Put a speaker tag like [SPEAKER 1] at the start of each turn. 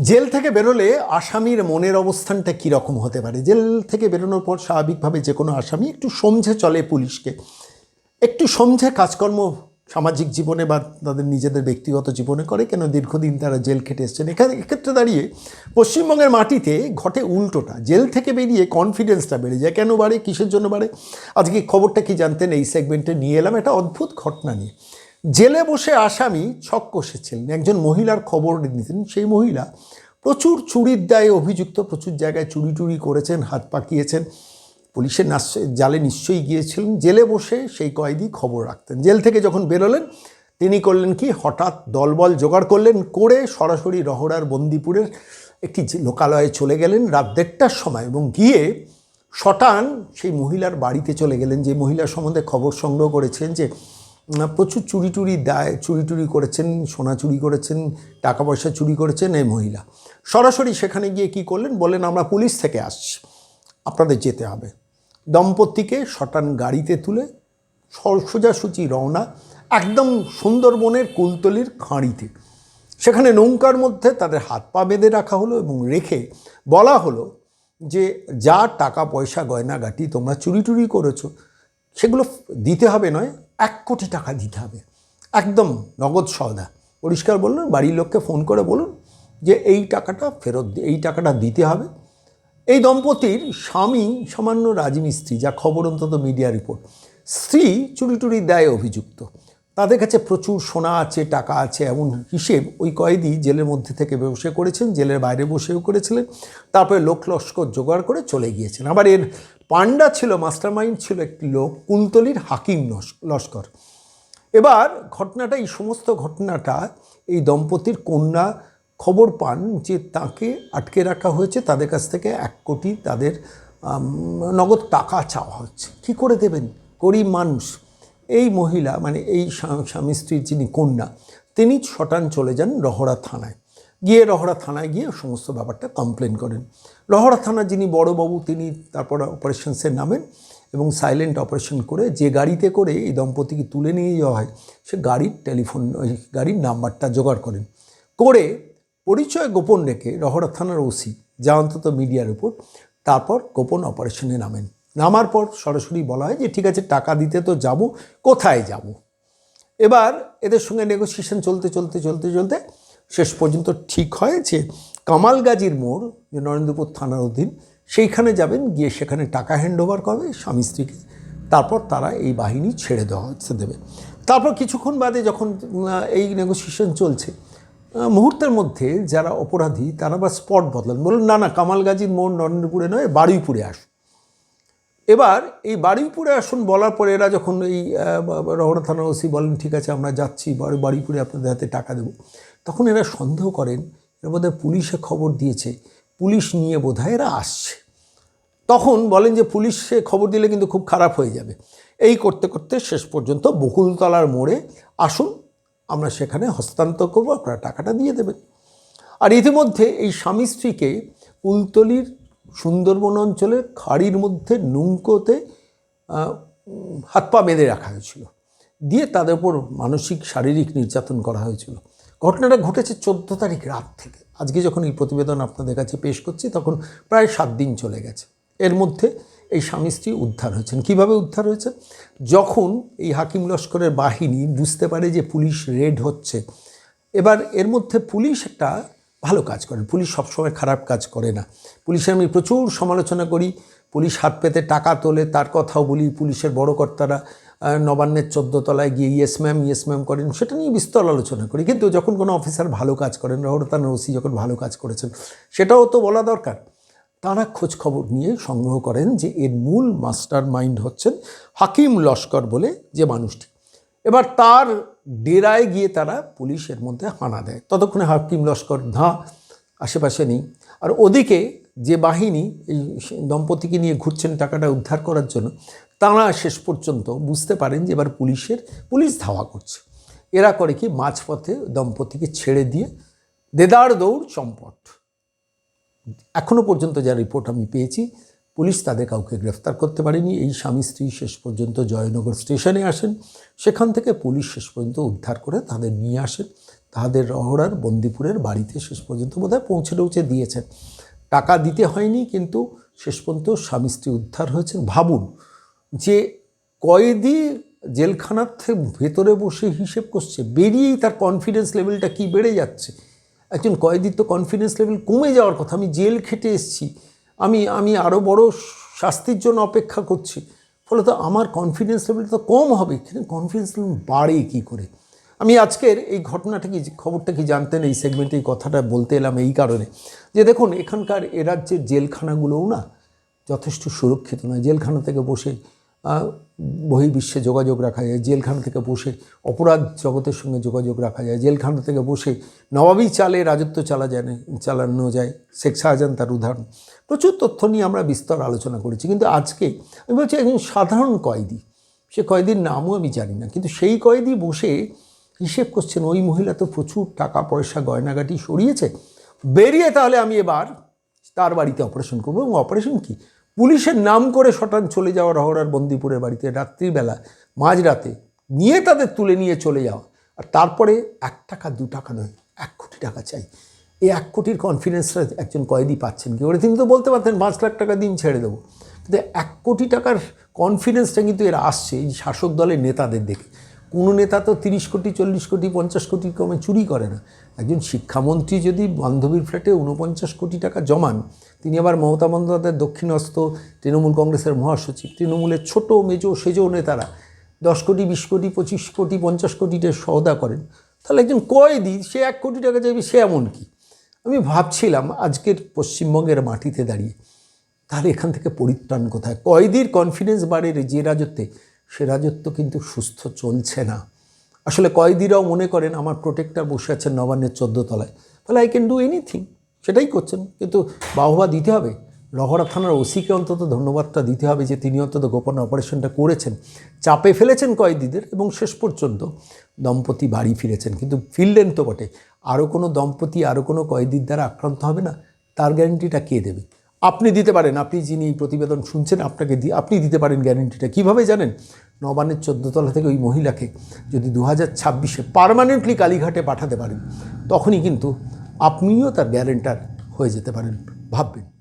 [SPEAKER 1] Jail থেকে বেরোলে আসামির মনের অবস্থানটা কীরকম হতে পারে? জেল থেকে বেরোনোর পর স্বাভাবিকভাবে যে কোনো আসামি একটু সমঝে চলে পুলিশকে। একটু সমঝে কাজকর্ম সামাজিক জীবনে বা তাদের নিজেদের ব্যক্তিগত জীবনে করে, কেন দীর্ঘদিন তারা জেল খেটে এসছেন। এখানে, এক্ষেত্রে দাঁড়িয়ে পশ্চিমবঙ্গের মাটিতে ঘটে উল্টোটা। জেল থেকে বেরিয়ে কনফিডেন্সটা বেড়ে যায়। কেন বাড়ে? কিসের জন্য বাড়ে? আজকে খবরটা কি জানতেন? এই সেগমেন্টে নিয়ে এলাম। একটা অদ্ভুত ঘটনা নিয়ে। জেলে বসে আসামি ছক কষেছিলেন। একজন মহিলার খবর দিতেন। সেই মহিলা প্রচুর চুরির দায়ে অভিযুক্ত, প্রচুর জায়গায় চুরি টুরি করেছেন, হাত পাকিয়েছেন। পুলিশের জালে নিশ্চয়ই গিয়েছিলেন। জেলে বসে সেই কয়েদি খবর রাখতেন। জেল থেকে যখন বেরোলেন, তিনি করলেন কি? হঠাৎ দলবল জোগাড় করলেন, করে সরাসরি রহড়ার বন্দিপুরের একটি লোকালয়ে চলে গেলেন রাত দেড়টার সময় এবং গিয়ে শটান সেই মহিলার বাড়িতে চলে গেলেন। যে মহিলার সম্বন্ধে খবর সংগ্রহ করেছেন যে প্রচুর চুরি টুরি দেয়, চুরি টুরি করেছেন, সোনা চুরি করেছেন, টাকা পয়সা চুরি করেছেন এই মহিলা। সরাসরি সেখানে গিয়ে কি করলেন? বললেন, আমরা পুলিশ থেকে আসছি। আপনাদের যেতে হবে। দম্পতিকে শটান গাড়িতে তুলে সোজাসুচি রওনা একদম সুন্দরবনের কুলতলির খাঁড়িতে। সেখানে নৌকার মধ্যে তাদের হাত পা বেঁধে রাখা হলো এবং রেখে বলা হলো যে, যা টাকা পয়সা গয়নাগাটি তোমরা চুরি টুরি করেছ, সেগুলো দিতে হবে নয় এক কোটি টাকা দিতে হবে। একদম নগদ সওদা। পরিষ্কার বললেন বাড়ির লোককে ফোন করে বলুন যে এই টাকাটা ফেরত এই টাকাটা দিতে হবে। এই দম্পতির স্বামী সামান্য রাজমিস্ত্রি, যা খবর অন্তত মিডিয়া রিপোর্ট। স্ত্রী চুরি টুরি দেয় অভিযুক্ত। তাদের কাছে প্রচুর সোনা আছে, টাকা আছে, এমন হিসেব ওই কয়েদি জেলের মধ্যে থেকে বসে করেছেন, জেলের বাইরে বসেও করেছিলেন। তারপরে লোক লস্কর জোগাড় করে চলে গিয়েছেন। আবার এর পান্ডা ছিল, মাস্টারমাইন্ড ছিল একটি লোক কুলতলির হাকিম লস- লস্কর। এবার ঘটনাটা, এই সমস্ত ঘটনাটা, এই দম্পতির কন্যা খবর পান যে তাকে আটকে রাখা হয়েছে, তাদের কাছ থেকে এক কোটি তাদের নগদ টাকা চাওয়া হচ্ছে। কী করে দেবেন? গরিব মানুষ। এই মহিলা মানে এই স্বা- স্বামী স্ত্রীর যিনি কন্যা, তিনি শটান চলে যান রহড়া থানায়। গিয়ে রহড়া থানায় গিয়ে সমস্ত ব্যাপারটা কমপ্লেন করেন। রহড়া থানার যিনি বড়বাবু, তিনি তারপর অপারেশনসে নামেন এবং সাইলেন্ট অপারেশন করে যে গাড়িতে করে এই দম্পতিকে তুলে নিয়ে যাওয়া হয়, সে গাড়ির টেলিফোন গাড়ির নাম্বারটা জোগাড় করেন। করে পরিচয় গোপন রেখে রহড়া থানার ওসি, যা অন্তত মিডিয়ার উপর তারপর গোপন অপারেশনে নামেন। নামার পর সরাসরি বলা হয় যে, ঠিক আছে, টাকা দিতে তো যাব, কোথায় যাব? এবার এদের সঙ্গে নেগোসিয়েশন চলতে চলতে চলতে চলতে শেষ পর্যন্ত ঠিক হয় যে, কামাল গাজীর মোড়, যে নরেন্দ্রপুর থানার অধীন, সেইখানে যাবেন, গিয়ে সেখানে টাকা হ্যান্ড ওভার করবে স্বামী স্ত্রীকে। তারপর তারা এই বাহিনী ছেড়ে দেওয়া হচ্ছে দেবে। তারপর কিছুক্ষণ বাদে যখন এই নেগোসিয়েশন চলছে মুহূর্তের মধ্যে যারা অপরাধী, তারা আবার স্পট বদলান। বলুন না না, কামাল গাজীর মোড় নরেন্দ্রপুরে নয়, বারুইপুরে আসুন। এবার এই বারুইপুরে আসুন, বলার পরে এরা যখন এই রহনা থানার ওসি বলেন, ঠিক আছে, আমরা যাচ্ছি বাড়ি বারুইপুরে আপনাদের হাতে টাকা দেবো। তখন এরা সন্দেহ করেন, এরা বোধহয় পুলিশে খবর দিয়েছে। পুলিশ নিয়ে বোধহয় এরা আসছে। তখন বলেন যে, পুলিশে খবর দিলে কিন্তু খুব খারাপ হয়ে যাবে। এই করতে করতে শেষ পর্যন্ত বকুলতলার মোড়ে আসুন, আমরা সেখানে হস্তান্তর করব, আপনারা টাকাটা দিয়ে দেবেন। আর ইতিমধ্যে এই স্বামী স্ত্রীকে কুলতলির সুন্দরবন অঞ্চলে খাড়ির মধ্যে আহ, হাত পা বেঁধে রাখা হয়েছিল। দিয়ে তাদের উপর মানসিক শারীরিক নির্যাতন করা হয়েছিল। ঘটনাটা ঘটেছে চোদ্দ তারিখ রাত থেকে। আজকে যখন এই প্রতিবেদন আপনাদের কাছে পেশ করছি তখন প্রায় সাত দিন চলে গেছে। এর মধ্যে এই স্বামী স্ত্রী উদ্ধার হয়েছেন। কীভাবে উদ্ধার হয়েছে? যখন এই হাকিম লস্করের বাহিনী বুঝতে পারে যে পুলিশ রেড হচ্ছে এবার এর মধ্যে পুলিশ একটা ভালো কাজ করেন পুলিশ সবসময় খারাপ কাজ করে না। পুলিশের আমি প্রচুর সমালোচনা করি। পুলিশ হাত পেতে টাকা তোলে, তার কথাও বলি। পুলিশের বড় কর্তারা নবান্নের চোদ্দ তলায় গিয়ে ইয়েস ম্যাম ইয়েস ম্যাম করেন, সেটা নিয়ে বিস্তর আলোচনা করি। কিন্তু যখন কোনো অফিসার ভালো কাজ করেন রহরতান ওসি যখন ভালো কাজ করেছেন, সেটাও তো বলা দরকার। তারা খোঁজ খবর নিয়ে সংগ্রহ করেন যে এর মূল মাস্টার মাইন্ড হচ্ছেন হাকিম লস্কর বলে যে মানুষটি। এবার তার ডেরায় গিয়ে তারা পুলিশের মধ্যে হানা দেয়। ততক্ষণে হাকিম লস্কর ধাঁ আশেপাশে নেই। আর ওদিকে যে বাহিনী এই দম্পতিকে নিয়ে ঘুরছেন টাকাটা উদ্ধার করার জন্য, তারা শেষ পর্যন্ত বুঝতে পারেন যে এবার পুলিশের, পুলিশ ধাওয়া করছে। এরা করে কি, মাঝপথে দম্পতিকে ছেড়ে দিয়ে দেদার দৌড় চম্পট। এখনও পর্যন্ত যা রিপোর্ট আমি পেয়েছি পুলিশ তাদের কাউকে গ্রেফতার করতে পারেনি। এই স্বামী স্ত্রী শেষ পর্যন্ত জয়নগর স্টেশনে আসেন। সেখান থেকে পুলিশ শেষ পর্যন্ত উদ্ধার করে তাদের নিয়ে আসেন। তাহাদের রহড়ার বন্দিপুরের বাড়িতে শেষ পর্যন্ত বোধহয় পৌঁছে টৌঁছে দিয়েছেন। টাকা দিতে হয়নি, কিন্তু শেষ পর্যন্ত স্বামী স্ত্রী উদ্ধার হয়েছেন। ভাবুন যে কয়েদি জেলখানার থেকে ভেতরে বসে হিসেব করছে, বেরিয়েই তার কনফিডেন্স লেভেলটা কি বেড়ে যাচ্ছে? একজন কয়েদির তো কনফিডেন্স লেভেল কমে যাওয়ার কথা। আমি জেল খেটে এসেছি। আমি আমি আরও বড় শাস্তির জন্য অপেক্ষা করছি। ফলে তো আমার কনফিডেন্স লেভেল তো কম হবে, কিন্তু কনফিডেন্স লেভেল বাড়ে কী করে? আমি আজকের এই ঘটনাটা কি, খবরটা কি জানতেন? এই সেগমেন্টে এই কথাটা বলতে এলাম এই কারণে। যে দেখুন, এখানকার এ রাজ্যের জেলখানাগুলোও না যথেষ্ট সুরক্ষিত নয়। জেলখানা থেকে বসে বহির্বিশ্বে যোগাযোগ রাখা যায়, জেলখানা থেকে বসে অপরাধ জগতের সঙ্গে যোগাযোগ রাখা যায়, জেলখানা থেকে বসে নবাবী চালে রাজত্ব চালা যায় চালানো যায়। শেখ শাহজাহান তার উদাহরণ। প্রচুর তথ্য নিয়ে আমরা বিস্তর আলোচনা করেছি, কিন্তু আজকে আমি বলছি একজন সাধারণ কয়েদি, সে কয়েদির নামও আমি জানি না, কিন্তু সেই কয়েদি বসে হিসেব করছেন, ওই মহিলা তো প্রচুর টাকা, পয়সা, গয়নাগাটি সরিয়েছে, বেরিয়ে তাহলে আমি এবার তার বাড়িতে অপারেশন করব এবং অপারেশন কি? পুলিশের নাম করে শটান চলে যাওয়া রহড়ার বন্দিপুরের বাড়িতে রাত্রিবেলা, মাঝরাতে নিয়ে তাদের তুলে নিয়ে চলে যাওয়া। আর তারপরে এক টাকা, দু টাকা নয়, এক কোটি টাকা চাই। এই এক কোটির কনফিডেন্সটা একজন কয়েদি পাচ্ছেন কি? ওরা তিনি তো বলতে পারতেন, পাঁচ লাখ টাকা দিন ছেড়ে দেবো। কিন্তু এক কোটি টাকার কনফিডেন্সটা কিন্তু এরা আসছে এই শাসক দলের নেতাদের দেখে। কোনো নেতা তো তিরিশ কোটি, চল্লিশ কোটি, পঞ্চাশ কোটি কমে চুরি করে না। একজন শিক্ষামন্ত্রী যদি বান্ধবীর ফ্ল্যাটে উনপঞ্চাশ কোটি টাকা জমান, তিনি আবার মমতা বন্দ্যোপাধ্যায়ের দক্ষিণস্থ, তৃণমূল কংগ্রেসের মহাসচিব, তৃণমূলের ছোট, মেজো, সেজো নেতারা দশ কোটি, বিশ কোটি, পঁচিশ কোটি, পঞ্চাশ কোটিতে সওদা করেন, তাহলে একজন কয়েদি, সে এক কোটি টাকা চাইবে, সে এমন কি? আমি ভাবছিলাম আজকের পশ্চিমবঙ্গের মাটিতে দাঁড়িয়ে, তাহলে এখান থেকে পরিত্রাণ কোথায়? কয়েদির কনফিডেন্স বাড়ে যে রাজত্বে সে রাজত্ব কিন্তু সুস্থ চলছে না। আসলে কয়েদিরাও মনে করেন, আমার প্রোটেক্টার বসে আছেন নবান্নের তলায়। ফলে আই ক্যান ডু এনিথিং সেটাই করছেন। কিন্তু বাহবা দিতে হবে। লহরা থানার ওসিকে অন্তত ধন্যবাদটা দিতে হবে যে তিনি অন্তত গোপন অপারেশনটা করেছেন। চাপে ফেলেছেন কয়েদিদের এবং শেষ পর্যন্ত দম্পতি বাড়ি ফিরেছেন। কিন্তু ফিরলেন তো বটে। আরও কোনো দম্পতি আরও কোনো কয়েদির দ্বারা আক্রান্ত হবে না? তার গ্যারেন্টিটা কে দেবে? আপনি দিতে পারেন। আপনি যিনি প্রতিবেদন শুনছেন, আপনাকে দিয়ে আপনি দিতে পারেন গ্যারেন্টিটা। কীভাবে জানেন? নবান্নের চোদ্দতলা থেকে ওই মহিলাকে যদি দু হাজার ছাব্বিশে পারমানেন্টলি কালীঘাটে পাঠাতে পারেন, তখনই কিন্তু আপনিও তার গ্যারেন্টার হয়ে যেতে পারেন, ভাববেন।